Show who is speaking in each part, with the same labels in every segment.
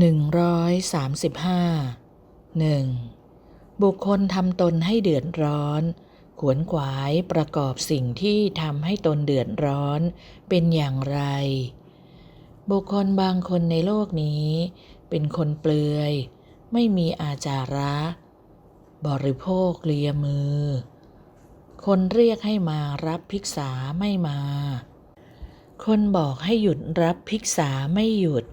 Speaker 1: 135 1. บุคคลทำตนให้เดือดร้อน ขวนขวายประกอบสิ่งที่ทำให้ตนเดือดร้อนเป็นอย่างไร บุคคลบางคนในโลกนี้ เป็นคนเปลือย ไม่มีอาจาระ บริโภคเลียมือ คนเรียกให้มารับภิกษาไม่มา คนบอกให้หยุดรับภิกษาไม่หยุด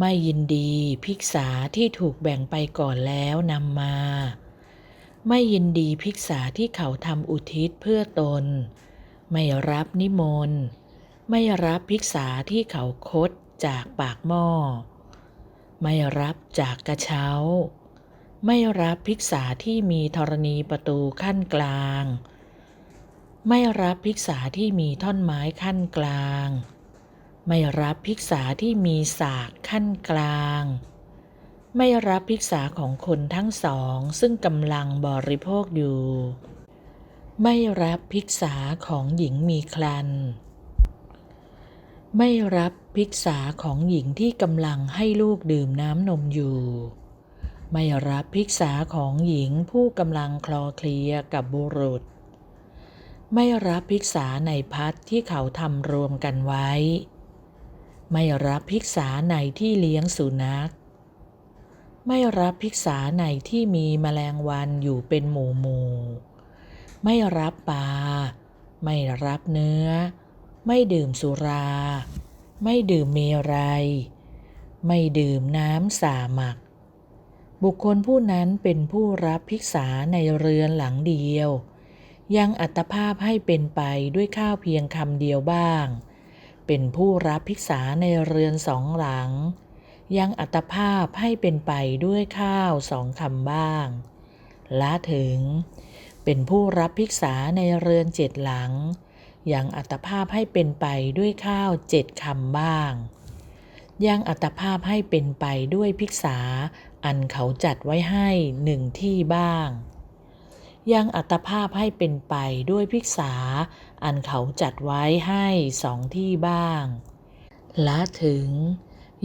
Speaker 1: ไม่ยินดีภิกษาที่ถูกแบ่งไปก่อนแล้วนำมา ไม่ยินดีภิกษาที่เขาทำอุทิศเพื่อตน ไม่รับนิมนต์ไม่รับภิกษาที่เขาคดจากปากหม้อ ไม่รับจากกระเช้า ไม่รับภิกษาที่มีธรณีประตูขั้นกลาง ไม่รับภิกษาที่มีท่อนไม้ขั้นกลาง ไม่รับภิกษาที่มีสากขั้นกลาง ไม่รับภิกษาของคนทั้งสองซึ่งกำลังบริโภคอยู่ ไม่รับภิกษาของหญิงมีครัน ไม่รับภิกษาของหญิงที่กำลังให้ลูกดื่มน้ำนมอยู่ ไม่รับภิกษาของหญิงผู้กำลังคลอเคลียกับบุรุษไม่รับภิกษาในพัดที่เขาทำรวมกันไว้ ไม่รับภิกษาในที่เลี้ยงสุนัข ไม่รับภิกษาในที่มีแมลงวันอยู่เป็นหมู่หมู่ไม่รับปลา ไม่รับเนื้อ ไม่ดื่มสุรา ไม่ดื่มเมรัย ไม่ดื่มน้ำสาหมัก บุคคลผู้นั้นเป็นผู้รับภิกษาในเรือนหลังเดียว ยังอัตภาพให้เป็นไปด้วยข้าวเพียงคำเดียวบ้าง เป็นผู้รับภิกษาในเรือนสองหลัง ยังอัตภาพให้เป็นไปด้วยข้าวสองคำบ้างละถึง เป็นผู้รับภิกษาในเรือนเจ็ดหลัง ยังอัตภาพให้เป็นไปด้วยข้าวเจ็ดคำบ้าง ยังอัตภาพให้เป็นไปด้วยภิกษาอันเขาจัดไว้ให้หนึ่งที่บ้าง ยังอัตภาพให้เป็นไปด้วยภิกษา อันเขาจัดไว้ให้สองที่บ้างละถึง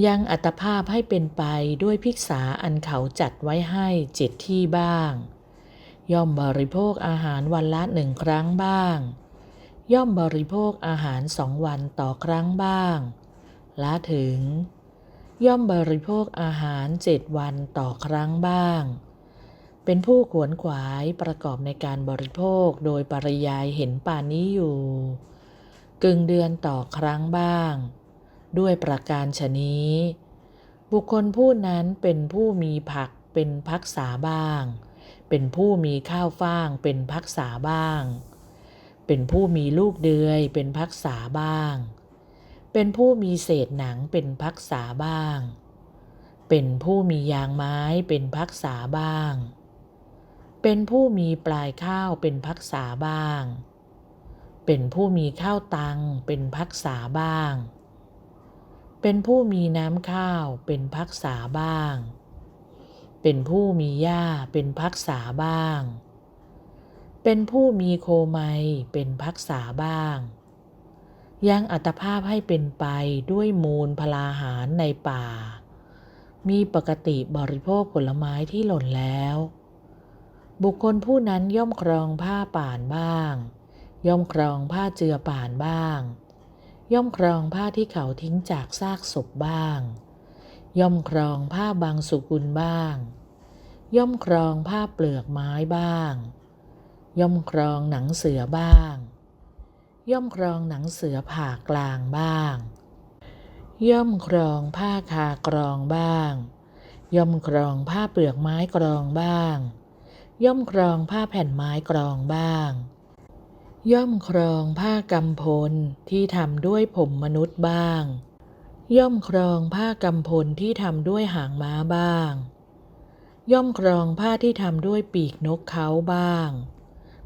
Speaker 1: ยังอัตภาพให้เป็นไปด้วยภิกษาอันเขาจัดไว้ให้เจ็ดที่บ้าง ย่อมบริโภคอาหารวันละหนึ่งครั้งบ้าง ย่อมบริโภคอาหารสองวันต่อครั้งบ้างละถึง ย่อมบริโภคอาหารเจ็ดวันต่อครั้งบ้าง เป็นผู้ขวนขวายประกอบในการบริโภคโดยปริยายเห็นป่านนี้อยู่ กึ่งเดือนต่อครั้งบ้าง ด้วยประการชนี้ บุคคลผู้นั้นเป็นผู้มีผักเป็นพักษาบ้าง เป็นผู้มีข้าวฟ่างเป็นพักษาบ้าง เป็นผู้มีลูกเดือยเป็นพักษาบ้าง เป็นผู้มีเศษหนังเป็นพักษาบ้างเป็นผู้มียางไม้เป็นพักษาบ้าง เป็นผู้มีปลายข้าวเป็นพักษาบ้าง เป็นผู้มีข้าวตังเป็นพักษาบ้าง เป็นผู้มีน้ำข้าวเป็นพักษาบ้าง เป็นผู้มีหญ้าเป็นพักษาบ้าง เป็นผู้มีโคไมเป็นพักษาบ้างยังอัตภาพให้เป็นไปด้วยมูลพลาหารในป่า มีปกติบริโภคผลไม้ที่หล่นแล้ว บุคคลผู้นั้นย่อมครองผ้าป่านบ้าง ย่อมครองผ้าเจือป่านบ้าง ย่อมครองผ้าที่เขาทิ้งจากซากศพบ้าง ย่อมครองผ้าบางสุกุลบ้าง ย่อมครองผ้าเปลือกไม้บ้าง ย่อมครองหนังเสือบ้าง ย่อมครองหนังเสือผ่ากลางบ้าง ย่อมครองผ้าคากรองบ้าง ย่อมครองผ้าเปลือกไม้กรองบ้าง ย่อมครองผ้าแผ่นไม้กรองบ้าง ย่อมครองผ้ากำพลที่ทำด้วยผมมนุษย์บ้าง ย่อมครองผ้ากำพลที่ทำด้วยหางม้าบ้าง ย่อมครองผ้าที่ทำด้วยปีกนกเขาบ้าง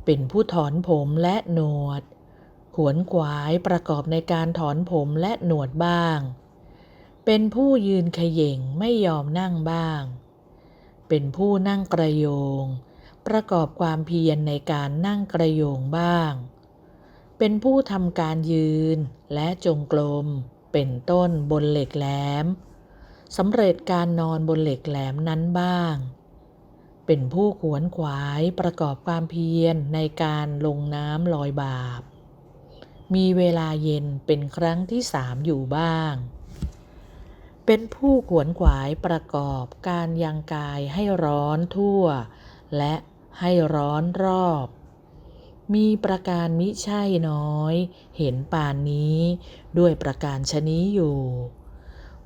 Speaker 1: เป็นผู้ถอนผมและหนวด ขวนขวายประกอบในการถอนผมและหนวดบ้าง เป็นผู้ยืนขย่งไม่ยอมนั่งบ้างเป็นผู้นั่งกระโยง ประกอบความเพียรในการนั่งกระโยงบ้าง เป็นผู้ทำการยืนและจงกรมเป็นต้นบนเหล็กแหลมสำเร็จการนอนบนเหล็กแหลมนั้นบ้าง เป็นผู้ขวนขวายประกอบความเพียรในการลงน้ำลอยบาป มีเวลาเย็นเป็นครั้งที่สามอยู่บ้าง เป็นผู้ขวนขวายประกอบการยังกายให้ร้อนทั่ว และให้ร้อนรอบ มีประการมิใช่น้อย เห็นปานนี้ ด้วยประการชนี้อยู่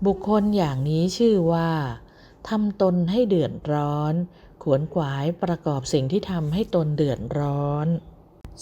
Speaker 1: บุคคลอย่างนี้ชื่อว่าทำตนให้เดือดร้อน ขวนขวายประกอบสิ่งที่ทำให้ตนเดือดร้อน